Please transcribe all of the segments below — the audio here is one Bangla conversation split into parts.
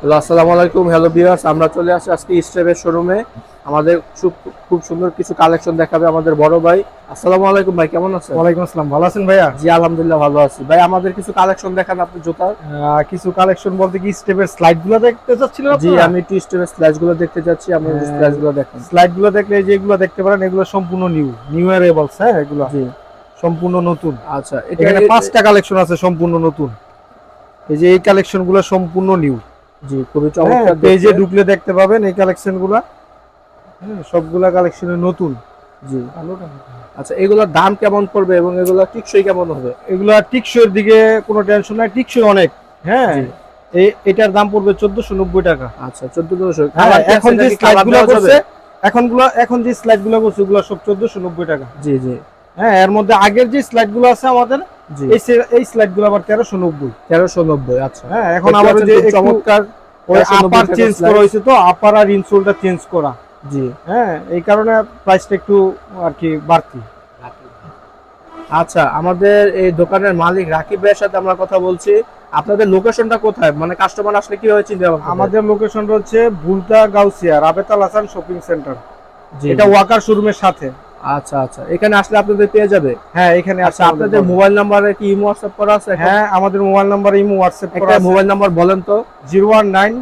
হ্যালো আসসালামু আলাইকুম। হ্যালো ভিউয়ার্স আমরা চলে আসি আজকে স্টেপের শোরুমে আমাদের খুব খুব সুন্দর কিছু কালেকশন দেখাবে আমাদের বড় ভাই। আসসালামু আলাইকুম ভাই কেমন আছেন? ওয়ালাইকুম আসসালাম। ভালো আছেন ভাইয়া? জি আলহামদুলিল্লাহ ভালো আছি। ভাই আমাদের কিছু কালেকশন দেখান আপনি জুতার। কিছু কালেকশন বলতে কি স্টেপের স্লাইডগুলো দেখতে চাচ্ছিলেন জি আমি একটু স্টেপের স্ল্যাশগুলো দেখতে যাচ্ছি আমরা হ্যাঁ। স্ল্যাশগুলো দেখান। স্লাইডগুলো দেখলে এই যে দেখতে পারেন এগুলো সম্পূর্ণ নিউ নিউ অ্যারেবলস হ্যাঁ এগুলো। জি। সম্পূর্ণ নতুন। আচ্ছা এখানে পাঁচটা কালেকশন আছে সম্পূর্ণ নতুন। এই যে এই কালেকশনগুলো সম্পূর্ণ নিউ জি খুবই চমৎকার পেজে ঢুকলে দেখতে পাবেন এই কালেকশনগুলা হ্যাঁ, সবগুলা কালেকশনে নতুন। জি। আচ্ছা এগুলোর দাম কেমন পড়বে এবং এগুলো টিকসই কেমন হবে? এগুলা টিকসইয়ের দিকে কোনো টেনশন নাই টিকসই অনেক। হ্যাঁ এটার দাম পড়বে চোদ্দশো নব্বই টাকা। আচ্ছা চোদ্দশো হ্যাঁ, এখন যে স্লাইডগুলো করছে এখনগুলো এখন যে স্লাইডগুলো করছে ওগুলো সব চোদ্দশো নব্বই টাকা। জি জি। হ্যাঁ এর মধ্যে আগের যে স্লাইডগুলো আছে আমাদের এই এই স্লাইডগুলো আবার তেরোশো নব্বই। তেরোশো নব্বই আচ্ছা। হ্যাঁ এখন আবার যে চমৎকার আপার চেঞ্জ করা হয়েছে তো আপার আর ইনসোলটা চেঞ্জ করা। জি। হ্যাঁ এই কারণে প্রাইসটা একটু আর কি বাড়তি। আচ্ছা আমাদের এই দোকানের মালিক রাকিব ভাইয়ের সাথে আমরা কথা বলছি। আপনাদের লোকেশনটা কোথায়? মানে কাস্টমার আসলে কি হয়েছে আমাদের লোকেশনটা হচ্ছে ভুলতা গাউসিয়া রাবেতাল হাসান শপিং সেন্টার এটা ওয়াকার শোরুমের সাথে। আচ্ছা আচ্ছা। এখানে আসলে আপনাদের পেয়ে যাবে? হ্যাঁ এখানে আচ্ছা আপনাদের মোবাইল নাম্বারে কি ইমো হোয়াটসঅ্যাপ করা আছে হ্যাঁ আমাদের মোবাইল নাম্বার ইমো হোয়াটসঅ্যাপ করা একটা মোবাইল নাম্বার বলেন তো। Zero one nine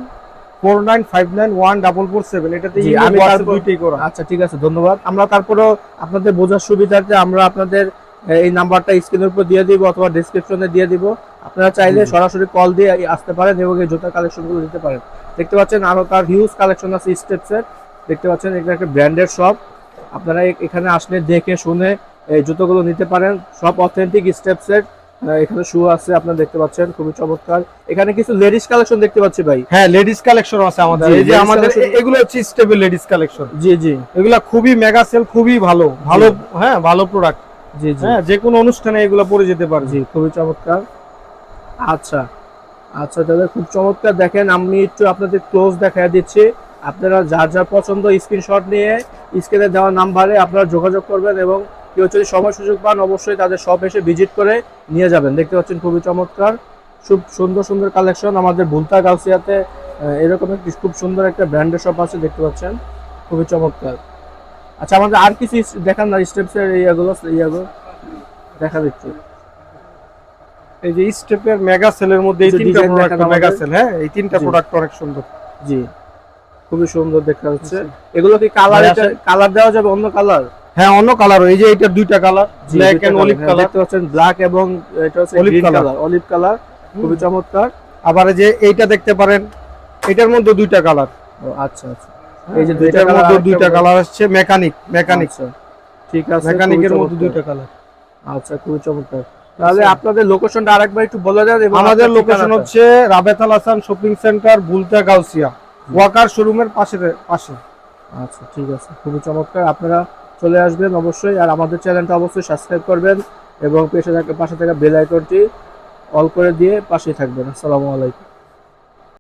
four nine five nine one double four seven. এটাতে আমি দুইটাই করা। আচ্ছা ঠিক আছে ধন্যবাদ। আমরা তারপরেও আপনাদের বোঝার সুবিধার্থে আমরা আপনাদের এই নাম্বারটা স্ক্রিনের উপর দিয়ে দিব অথবা ডেসক্রিপশনে দিয়ে দিব। আপনারা চাইলে সরাসরি কল দিয়ে আসতে পারেন এবং এই জুতার কালেকশনগুলো নিতে পারেন। দেখতে পাচ্ছেন আরও তার হিউজ কালেকশন আছে স্টেপসের দেখতে পাচ্ছেন এটা একটা ব্র্যান্ডের শপ আপনারা এখানে আসলে দেখে শুনে এই জুতোগুলো নিতে পারেন। সব অথেন্টিক স্টেপসের এখানে শু আছে আপনারা দেখতে পাচ্ছেন খুবই চমৎকার। এখানে কিছু লেডিস কালেকশন দেখতে পাচ্ছি ভাই। হ্যাঁ লেডিস কালেকশন আছে আমাদের। এই যে আমাদের এগুলো হচ্ছে স্টেবল লেডিস কালেকশন জি জি। এগুলা খুবই মেগা সেল খুবই ভালো। ভালো হ্যাঁ ভালো প্রোডাক্ট জি জি। হ্যাঁ যে কোনো অনুষ্ঠানে এগুলো পরে যেতে পারে জি খুবই চমৎকার। আচ্ছা। আচ্ছা তাহলে খুব চমৎকার। দেখেন আমি একটু আপনাদের ক্লোজ দেখায় দিচ্ছি। আপনারা যার যার পছন্দ স্ক্রিনশট নিয়ে স্ক্রিনে দেওয়া নাম্বারে আপনারা যোগাযোগ করবেন এবং কেউ যদি সময় সুযোগ পান অবশ্যই তাদের শপ এসে ভিজিট করে নিয়ে যাবেন। দেখতে পাচ্ছেন খুবই চমৎকার খুব সুন্দর সুন্দর কালেকশন আমাদের ভুলতা গাউসিয়াতে এরকম একটি খুব সুন্দর একটা ব্র্যান্ডের শপ আছে দেখতে পাচ্ছেন। খুবই চমৎকার। আচ্ছা আমাদের আর কিছু দেখান না স্টেপসের ইয়াগুলো ইয়াগুলো। দেখা দিচ্ছি এই যে স্টেপের মেগা সেলের মধ্যে এই তিনটা প্রোডাক্ট মেগা সেল হ্যাঁ? এই তিনটা প্রোডাক্ট অনেক সুন্দর। জি। খুবই সুন্দর দেখা যাচ্ছে এগুলো কি কালার কালার দেওয়া যাবে অন্য কালার হ্যাঁ অন্য কালার এই যে এটার দুইটা colour black and olive colour দেখতে পাচ্ছেন ব্ল্যাক এবং এটা হচ্ছে colour। কালার অলিভ কালার খুবই চমৎকার। আবার এই যে এইটা দেখতে পারেন এটার মধ্যে দুইটা কালার আচ্ছা আচ্ছা। এই যে দুইটা এটার colour, মধ্যে দুইটা কালার আসছে মেকানিক মেকানিক আচ্ছা, ঠিক আছে মেকানিকের মধ্যে দুইটা কালার আচ্ছা খুবই চমৎকার। তাহলে আচ্ছা। আপনাদের লোকেশনটা আরেকবার একটু বলে দেন আমাদের লোকেশন। হচ্ছে Rabetal Hasan shopping centre Bhulta Gausia. Walker শোরুমের পাশে পাশে। আচ্ছা ঠিক আছে। খুবই চমৎকার। আপনারা চলে আসবেন অবশ্যই, আর আমাদের চ্যানেলটা অবশ্যই সাবস্ক্রাইব করবেন এবং পেশে থাকা পাশে থাকা বেল আইকনটি অল করে দিয়ে পাশেই থাকবেন। আসসালামু আলাইকুম।